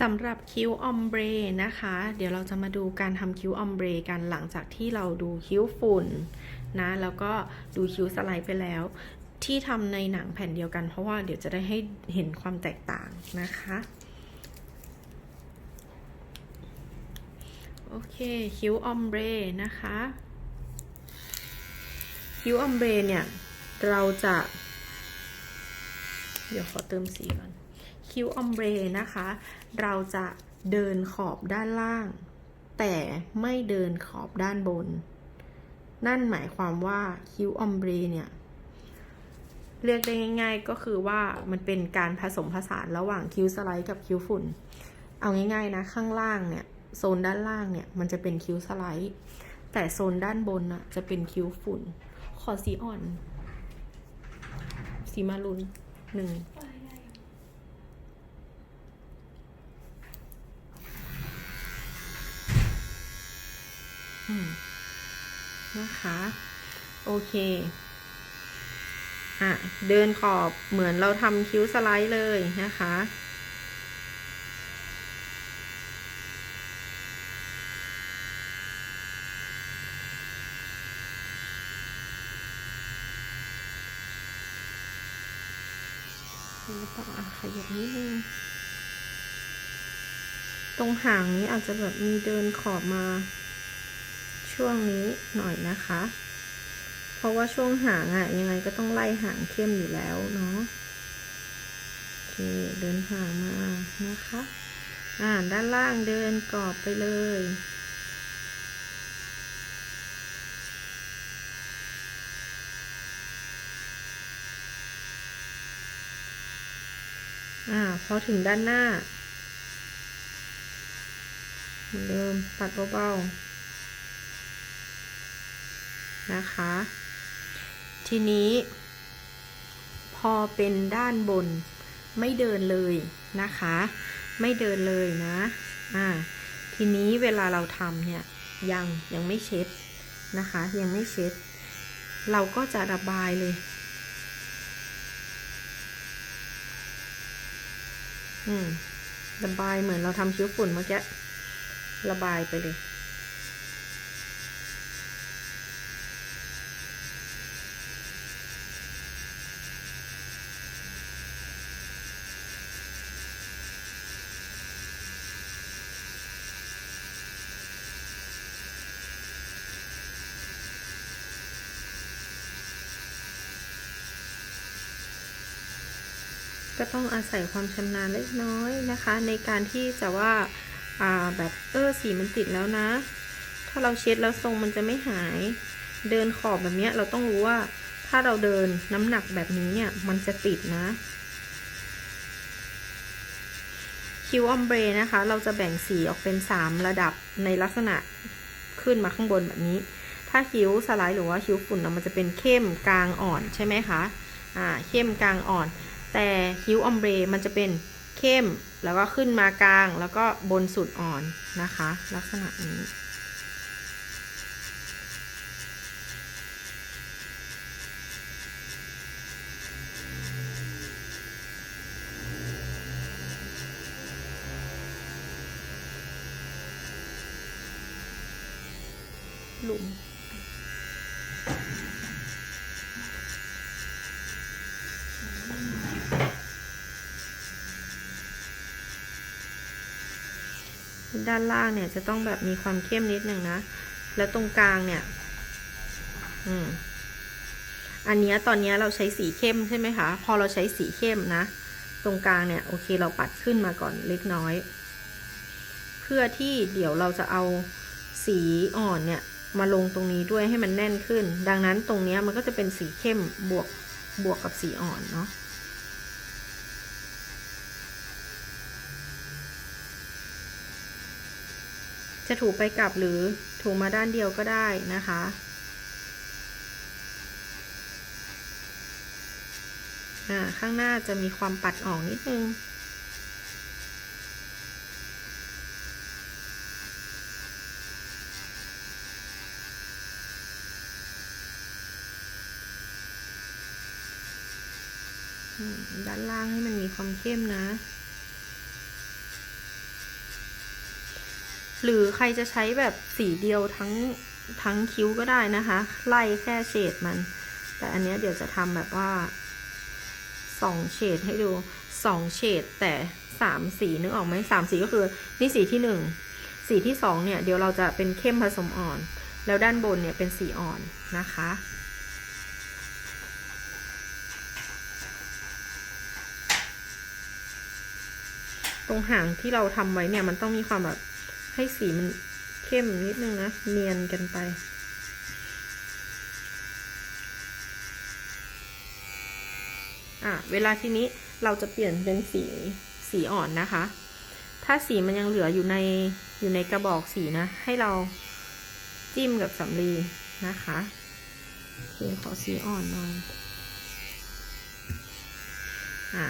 สำหรับคิ้วออมเบรนะคะ เดี๋ยวเราจะมาดูการทำคิ้วออมเบรกันหลังจากที่เราดูคิ้วฝุ่นนะ แล้วก็ดูคิ้วสไลด์ไปแล้ว ที่ทำในหนังแผ่นเดียวกัน เพราะว่าเดี๋ยวจะได้ให้เห็นความแตกต่างนะคะ โอเค คิ้วออมเบรนะคะ คิ้วออมเบรเนี่ย เราจะ เดี๋ยวขอเติมสีก่อน คิ้วออมเบรนะคะ เราจะเดินขอบด้านล่าง แต่ไม่เดินขอบด้านบน นั่นหมายความว่าคิ้วออมเบรเนี่ยเรียกได้ง่าย ๆ ก็คือว่ามันเป็นการผสมผสานระหว่างคิ้วสไลด์กับคิ้วฝุ่น เอาง่ายๆนะข้างล่างเนี่ยโซนด้านล่างเนี่ยมันจะเป็นคิ้วสไลด์ แต่โซนด้านบนน่ะจะเป็นคิ้วฝุ่น ขอสีอ่อน สีมารุนหนึ่ง นะคะ โอเค อะ เดินขอบเหมือนเราทำคิ้วสไลด์เลยนะคะแล้วก็อะขยับนิดนึง ตรงหางนี้อาจจะแบบมีเดินขอบมา ช่วงนี้หน่อยนะคะ เพราะว่าช่วงหางอะ่ะ ยังไงก็ต้องไล่หางเข้มอยู่แล้วเนาะโอเคเดินหางมานะคะ อ่าด้านล่างเดินกรอบไปเลยอ่าพอถึงด้านหน้าเหมือนเดิมปัดเบาๆ นะคะ ทีนี้ พอเป็นด้านบนไม่เดินเลยนะคะ ไม่เดินเลยนะอ่าทีนี้เวลาเราทำเนี่ยยังยังไม่เช็ดนะคะ ยังไม่เช็ด เราก็จะระบายเลยอืมระบายเหมือนเราทำคิ้วฝุ่นเมื่อกี้ระบายไปเลย ก็ต้องอาศัยความชำนาญเล็กน้อยนะคะ ในการที่จะว่าอ่าแบบเออสีมันติดแล้วนะ ถ้าเราเช็ดแล้วทรงมันจะไม่หาย เดินขอบแบบเนี้ยเราต้องรู้ว่าถ้าเราเดินน้ำหนักแบบนี้เนี่ยมันจะติดนะ คิวออมเบรนะคะ เราจะแบ่งสีออกเป็น 3 ระดับในลักษณะขึ้นมาข้างบนแบบนี้ ถ้าคิ้วสไลด์หรือว่าคิ้วฝุ่นน่ะมันจะเป็นเข้มกลางอ่อนใช่ไหมคะ อ่าเข้มกลางอ่อน แต่คิ้วออมเบรมันจะเป็นเข้มแล้วก็ขึ้นมากลางแล้วก็บนสุดอ่อนนะคะ ลักษณะนี้ หลุม ด้านล่างเนี่ยจะต้องแบบมีความเข้มนิดหนึ่งนะ แล้วตรงกลางเนี่ย อืม อันนี้ตอนนี้เราใช้สีเข้มใช่ไหมคะ พอเราใช้สีเข้มนะ ตรงกลางเนี่ย โอเคเราปัดขึ้นมาก่อนเล็กน้อย เพื่อที่เดี๋ยวเราจะเอาสีอ่อนเนี่ย มาลงตรงนี้ด้วยให้มันแน่นขึ้น ดังนั้นตรงนี้มันก็จะเป็นสีเข้มบวกบวกกับสีอ่อนเนาะ จะถูไปกลับหรือถูมาด้านเดียวก็ได้นะคะอ่าข้างหน้าจะมีความปัดออกนิดนึง ด้านล่างให้มันมีความเข้มนะ หรือใครจะใช้แบบสีเดียวทั้งทั้งคิ้วก็ได้นะคะ ไล่แค่เฉดมัน แต่อันเนี้ยเดี๋ยวจะทำแบบว่าสองเฉดให้ดูสองเฉดแต่สามสีนึกออกไหมสามสีก็คือนี่สีที่หนึ่งสีที่สองเนี่ยเดี๋ยวเราจะเป็นเข้มผสมอ่อน แล้วด้านบนเนี่ยเป็นสีอ่อนนะคะตรงหางที่เราทำไว้เนี่ยมันต้องมีความแบบ ให้สีมันเข้มนิดนึงนะ เนียนกันไป อะ เวลาทีนี้เราจะเปลี่ยนเป็นสีสีอ่อนนะคะ ถ้าสีมันยังเหลืออยู่ในอยู่ในกระบอกสีนะ ให้เราจิ้มกับสำลีนะคะโอเคขอสีอ่อนหน่อย อะ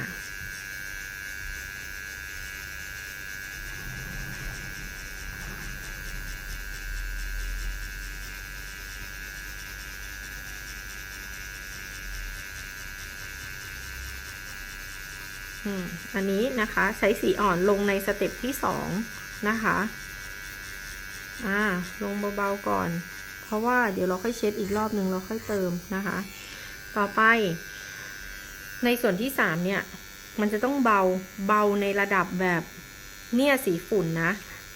อันนี้นะคะใช้สีอ่อนลงในสเต็ปที่สองนะคะอ่าลงเบาๆก่อน เพราะว่าเดี๋ยวเราค่อยเช็ดอีกรอบหนึ่งเราค่อยเติมนะคะ ต่อไป ในส่วนที่สามเนี่ย มันจะต้องเบาเบาในระดับแบบเนี่ยสีฝุ่นนะ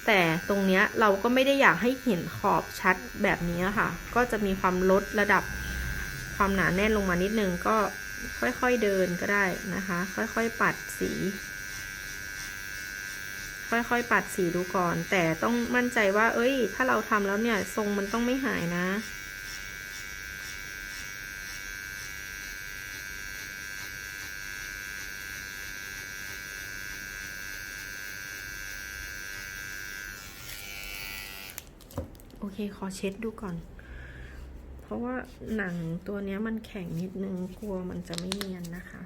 แต่ตรงเนี้ยเราก็ไม่ได้อยากให้เห็นขอบชัดแบบนี้ค่ะ ก็จะมีความลดระดับความหนาแน่นลงมานิดนึงก็ ค่อยๆเดินก็ได้นะคะ ค่อยๆปัดสี ค่อยๆปัดสีดูก่อน แต่ต้องมั่นใจว่า เอ้ย ถ้าเราทำแล้วเนี่ย ทรงมันต้องไม่หายนะโอเค ขอเช็ดดูก่อน ราะว่าหนังตัวนี้มันแข็งนิดนึงกลัวมันจะไม่เนียนนะคะ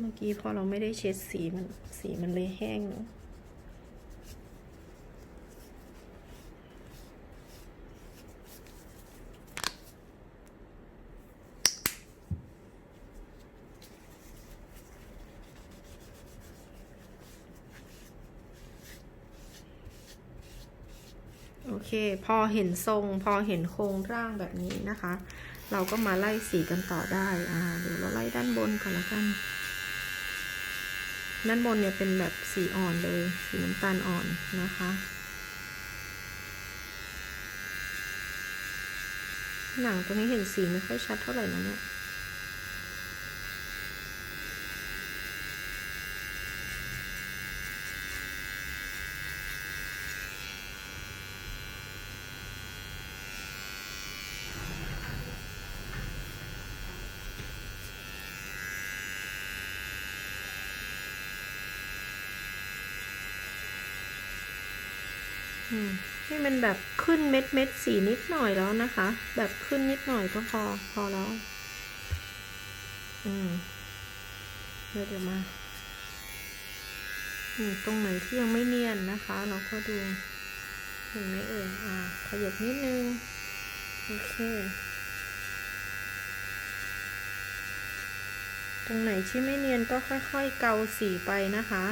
เมื่อกี้พอเราไม่ได้เช็ดสีมันสีมันเลยแห้งเนาะ เค พอเห็นทรงพอเห็นโครงร่างแบบนี้นะคะ เราก็มาไล่สีกันต่อได้อ่าเดี๋ยวเราไล่ด้านบนก่อนละกัน ด้านบนเนี่ยเป็นแบบสีอ่อนเลย สีน้ำตาลอ่อนนะคะ หนังตัวนี้เห็นสีไม่ค่อยชัดเท่าไหร่นะเนี่ย อืมให้มันแบบขึ้นเม็ดเม็ดสีนิดหน่อยแล้วนะคะ แบบขึ้นนิดหน่อยก็พอพอแล้ว อืมเดี๋ยวมาตรงไหนที่ยังไม่เนียนนะคะ เราก็ดูเห็นไหมเอ่ยอ่า ขยับนิดนึง โอเค ตรงไหนที่ไม่เนียนก็ค่อยๆเกาสีไปนะคะ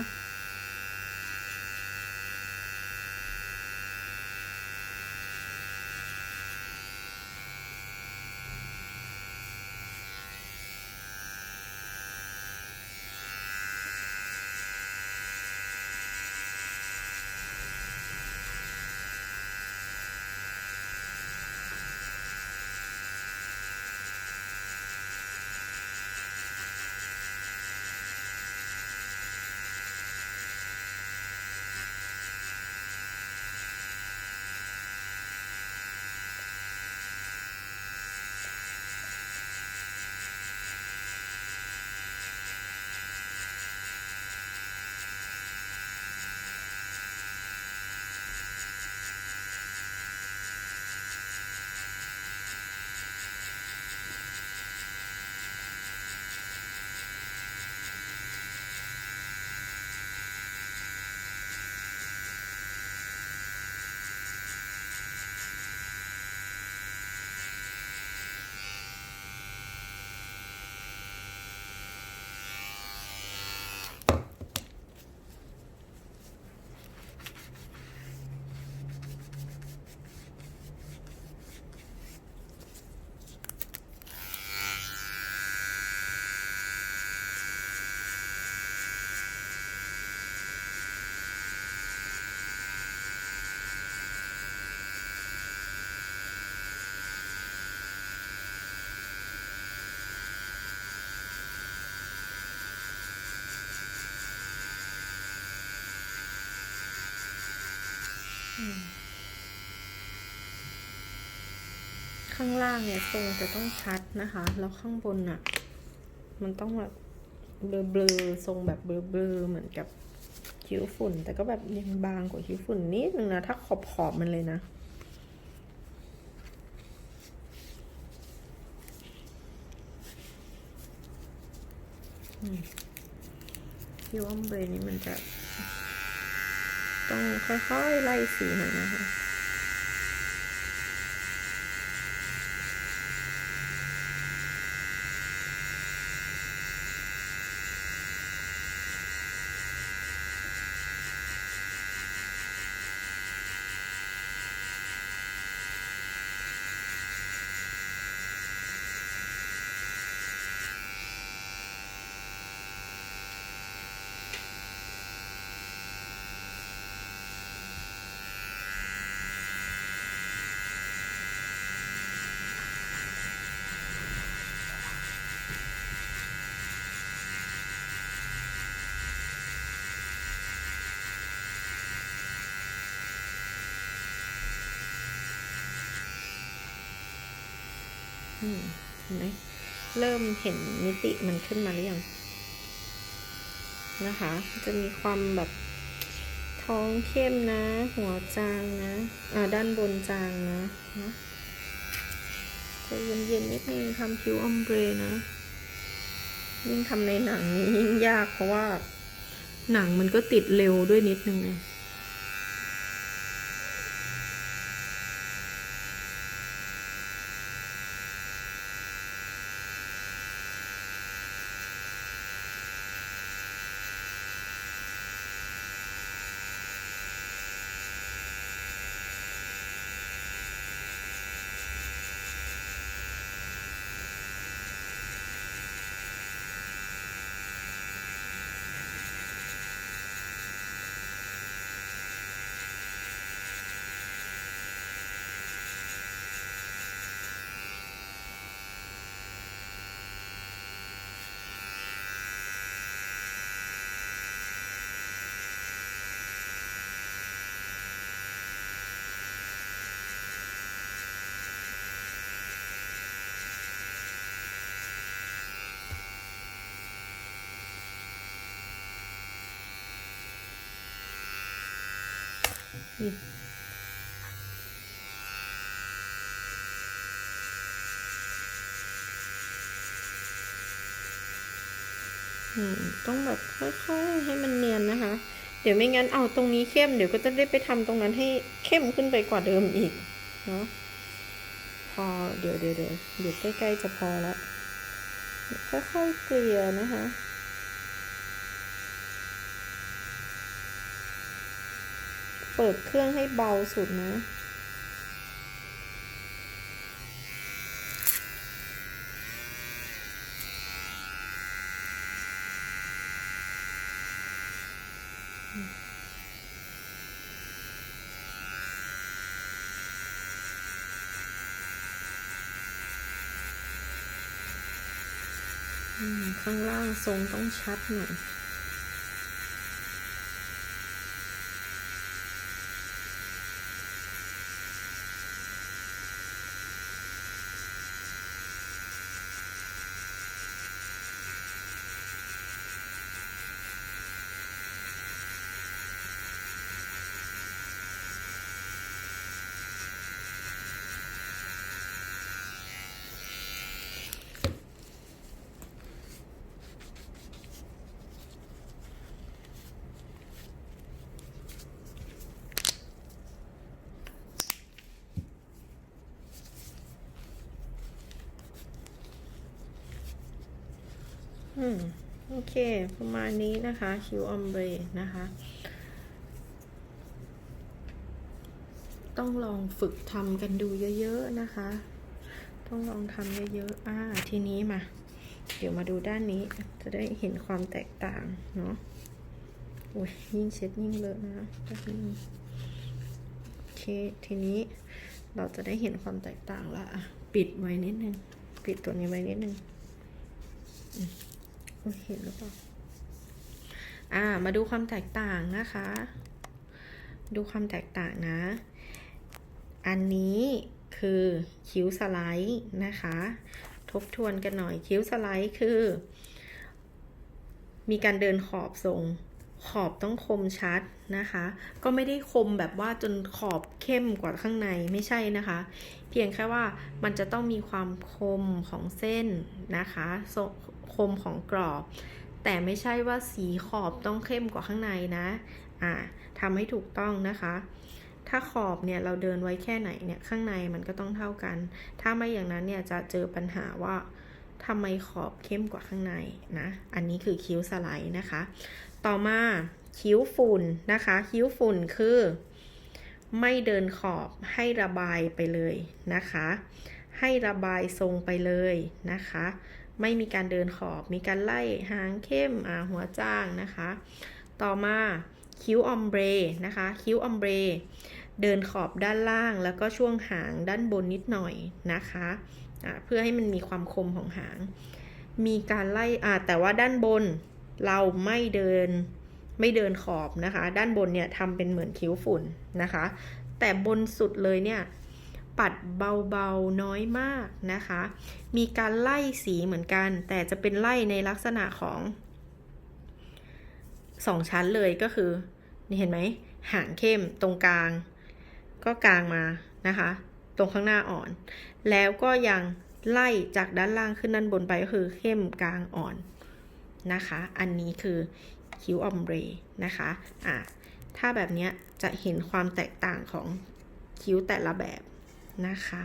างล่างเนี่ยทรงจะต้องชัดนะคะ แล้วข้างบนน่ะ มันต้องแบบเบลอๆทรงแบบเบลอๆเหมือนกับคิ้วฝุ่น แต่ก็แบบยังบางกว่าคิ้วฝุ่นนิดนึงนะ ถ้าขอบขอบมันเลยนะคิ้วอมเบรนี่มันจะ ต้องค่อยๆไล่สีหน่อยนะคะ มเห็นไหมเริ่มเห็นมิติมันขึ้นมาหรือยังนะคะ จะมีความแบบท้องเข้มนะ หัวจางนะ อ่า ด้านบนจางนะนะจะเย็นๆนิดนึงทำคิวอมเบรนะ ยิ่งทำในหนังนี้ยิ่งยากเพราะว่า หนังมันก็ติดเร็วด้วยนิดนึงนะ นี่อืมต้องแบบค่อยๆให้มันเนียนนะคะ เดี๋ยวไม่งั้นเอาตรงนี้เข้ม เดี๋ยวก็จะได้ไปทำตรงนั้นให้เข้มขึ้นไปกว่าเดิมอีกเนาะพอเดี๋ยวเดี๋ยวเดี๋ยวเดี๋ยวใกล้ๆจะพอแล้วค่อยๆเกลี่ยนะคะ เปิดเครื่องให้เบาสุดนะข้างล่างทรงต้องชัดหน่อย อืมโอเค ประมาณนี้นะคะ คิวออมเบรนะคะ ต้องลองฝึกทำกันดูเยอะๆนะคะ ต้องลองทำเยอะๆอ่าทีนี้มา เดี๋ยวมาดูด้านนี้ จะได้เห็นความแตกต่างเนาะโอ้ยยิ่งเช็ดยิ่งเลอะนะโอเค ทีนี้เราจะได้เห็นความแตกต่างละอะปิดไว้นิดนึง ปิดตัวนี้ไว้นิดนึงุณเคหรือเปล่า อ่า มาดูความแตกต่างนะคะ ดูความแตกต่างนะ อันนี้คือคิ้วสไลด์นะคะ ทบทวนกันหน่อยคิ้วสไลด์คือ มีการเดินขอบทรง ขอบต้องคมชัดนะคะ ก็ไม่ได้คมแบบว่าจนขอบเข้มกว่าข้างในไม่ใช่นะคะ เพียงแค่ว่ามันจะต้องมีความคมของเส้นนะคะคมของกรอบ แต่ไม่ใช่ว่าสีขอบต้องเข้มกว่าข้างในนะอ่าทำให้ถูกต้องนะคะ ถ้าขอบเนี่ยเราเดินไว้แค่ไหนเนี่ยข้างในมันก็ต้องเท่ากัน ถ้าไม่อย่างนั้นเนี่ยจะเจอปัญหาว่าทำไมขอบเข้มกว่าข้างในนะ อันนี้คือคิ้วสไลด์นะคะ ต่อมาคิ้วฝุ่นนะคะ คิ้วฝุ่นคือ ไม่เดินขอบให้ระบายไปเลยนะคะ ให้ระบายทรงไปเลยนะคะ ไม่มีการเดินขอบมีการไล่หางเข้มหัวจ้างนะคะ ต่อมาคิ้วออมเบรนะคะ คิ้วออมเบรเดินขอบด้านล่างแล้วก็ช่วงหางด้านบนนิดหน่อยนะคะะเพื่อให้มันมีความคมของหาง มีการไล่แต่ว่าด้านบน เราไม่เดินไม่เดินขอบนะคะ ด้านบนเนี่ยทำเป็นเหมือนคิ้วฝุ่นนะคะ แต่บนสุดเลยเนี่ยปัดเบาๆน้อยมากนะคะ มีการไล่สีเหมือนกัน แต่จะเป็นไล่ในลักษณะของสองชั้นเลยก็คือนี่เห็นไหมหางเข้มตรงกลาง ก็กลางมานะคะ ตรงข้างหน้าอ่อน แล้วก็ยังไล่จากด้านล่างขึ้นด้านบนไปก็คือเข้มกลางอ่อน นะคะ อันนี้คือคิ้วออมเบรนะคะอะถ้าแบบนี้จะเห็นความแตกต่างของคิ้วแต่ละแบบนะคะ